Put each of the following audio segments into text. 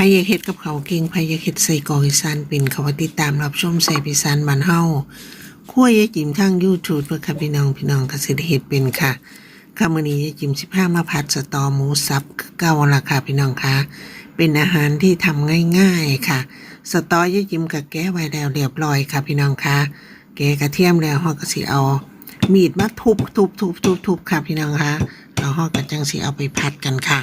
พายากเฮ็ดกับเขาเก่งพายากเฮ็ดใส่กอกอีสานเป็นเขาว่าติดตามรับชมใส่พิสานบ้านเฮาคั่วยายจิมทาง YouTube เพื่อค่ะพี่น้องพี่น้องก็สิได้เฮ็ดเป็นค่ะค่ะมื้อนี้ยายจิ๋ม15มาผัดสตอหมูสับเก่าล่ะค่ะพี่น้องค่ะเป็นอาหารที่ทำง่ายๆค่ะ สตอยายจิมก็แก้ไว้แล้วเรียบร้อยค่ะพี่น้องค่ะแกกระเทียมแล้วเฮาก็สิเอามีดมาทุบทุบทุบทุบทุบค่ะพี่น้องค่ะแล้วเฮาก็จังสิเอาไปผัดกันค่ะ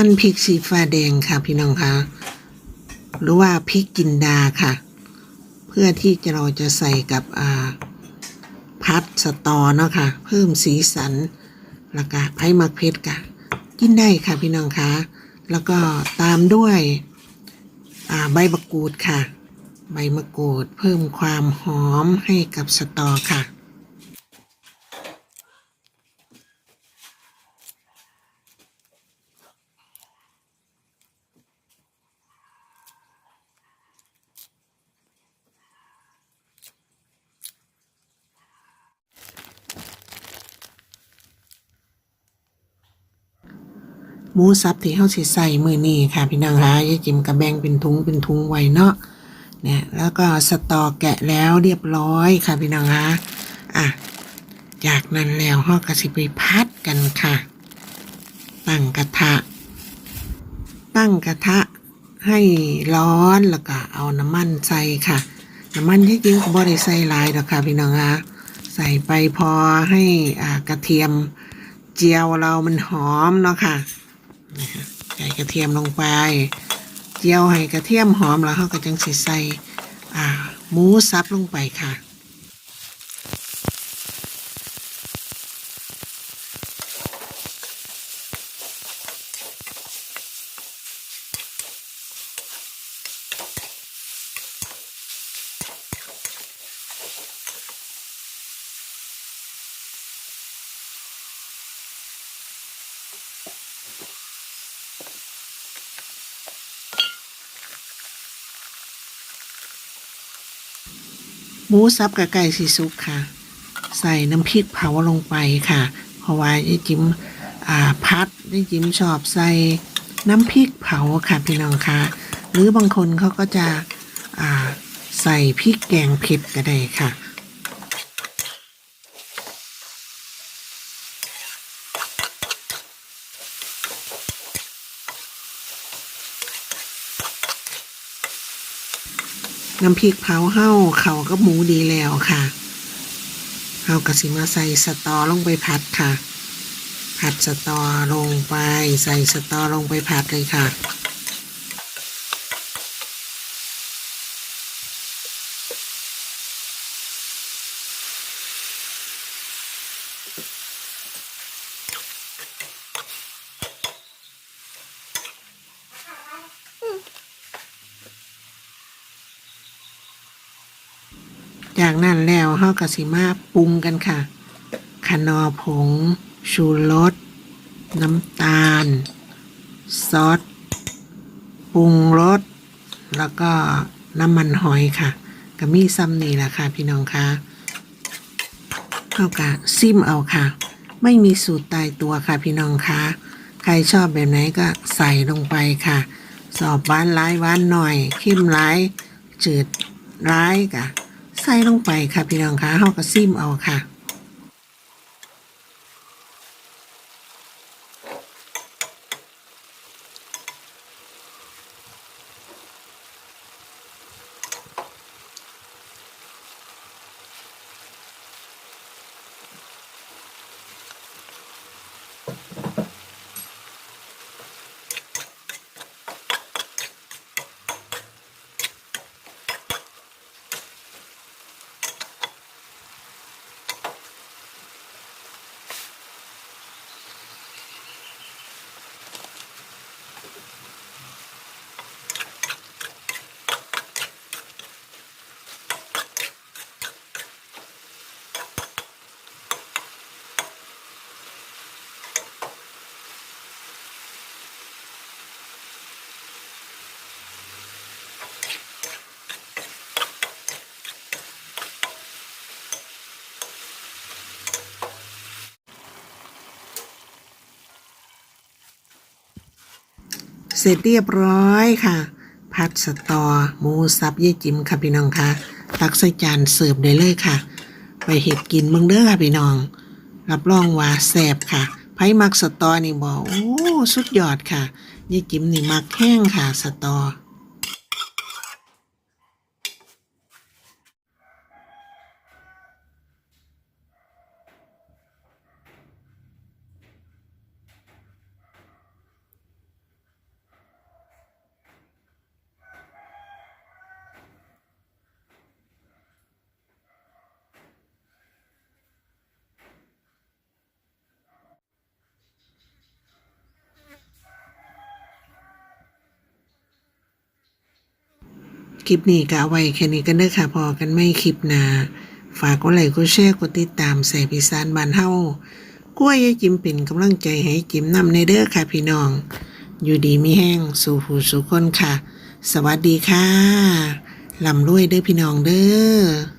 หั่นพริกสีฟ้าแดงค่ะพี่น้องคะหรือว่าพริกจินดาค่ะ เพื่อที่จะเราจะใส่กับพัดสตอเนาะค่ะ เพิ่มสีสันแล้วก็ไผ่มักเพชรค่ะ กินได้ค่ะพี่น้องคะแล้วก็ตามด้วยใบมะกรูดค่ะ ใบมะกรูดเพิ่มความหอมให้กับสตอค่ะ หมูสับที่เฮาสิใส่มือนี้ค่ะ พี่น้องคะยายจิมกระแบงเป็นทุงเป็นทุงไว้เนาะเนี่ยแล้วก็สตอแกะแล้วเรียบร้อยค่ะพี่น้องคะอะจากนั้นแล้วเฮาก็สิไปพัดกันค่ะ ตั้งกระทะ ตั้งกระทะให้ร้อนแล้วก็เอาน้ำมันใส่ค่ะ น้ำมันที่จริงก็บ่ได้ใส่หลายดอกค่ะพี่น้องคะใส่ไปพอให้อ่ากระเทียมเจียวเรามันหอมเนาะค่ะนะคะ ใส่กระเทียมลงไป เจียวให้กระเทียมหอมแล้วเขาก็จังสิใส่หมูสับลงไปค่ะ หมูสับกับไก่สีสุกค่ะ ใส่น้ำพริกเผาลงไปค่ะ เพราะว่ายายจิ้มอ่าพัดยายจิ้มชอบใส่น้ำพริกเผาค่ะพี่น้องค่ะหรือบางคนเขาก็จะอ่าใส่พริกแกงเผ็ดก็ได้ค่ะ น้ำพริกเผาเห่าเขาก็หมูดีแล้วค่ะเฮาก็สิมาใส่สตอลงไปผัดค่ะ ผัดสตอลงไป ใส่สตอลงไปผัดเลยค่ะ จากนั้นแล้วเฮาก็สิมาปรุงกันค่ะขนอผง ชูรส น้ำตาล ซอส ปรุงรส แล้วก็น้ำมันหอยค่ะก็มีซ้ำนี่แหละค่ะ พี่น้องคะเข้ากะซิมเอาค่ะ ไม่มีสูตรตายตัวค่ะพี่น้องคะใครชอบแบบไหนก็ใส่ลงไปค่ะ สอบหวานร้ายหวานหน่อยเข้มร้ายจืดร้ายกะ ใส่ลงไปค่ะพี่น้องคะเฮาก็ซิมเอาค่ะ เสร็จเรียบร้อยค่ะพัดสตอหมูสับเย่จิมค่ะพี่น้องค่ะตักใส่จานเสิร์ฟได้เลยค่ะ ไปเห็ดกินเบิ่งเด้อค่ะพี่น้อง รับรองว่าแซ่บค่ะไผมักสตอนี่บอกโอ้สุดยอดค่ะเย่จิมนี่มักแห้งค่ะสตอ คลิปนี้ก็เอาไว้แค่นี้กันเด้อค่ะพอกันไม่คลิปหนาฝากกดไลค์กดแชร์กดติดตามใส่พิซานบานเฮากล้วยยายจิมเป็นกำลังใจให้จิมนำในเด้อค่ะพี่น้อง อยู่ดีมีแห้งสู่ผู้สู่คนค่ะ สวัสดีค่ะลำรวยเด้อพี่น้องเด้อ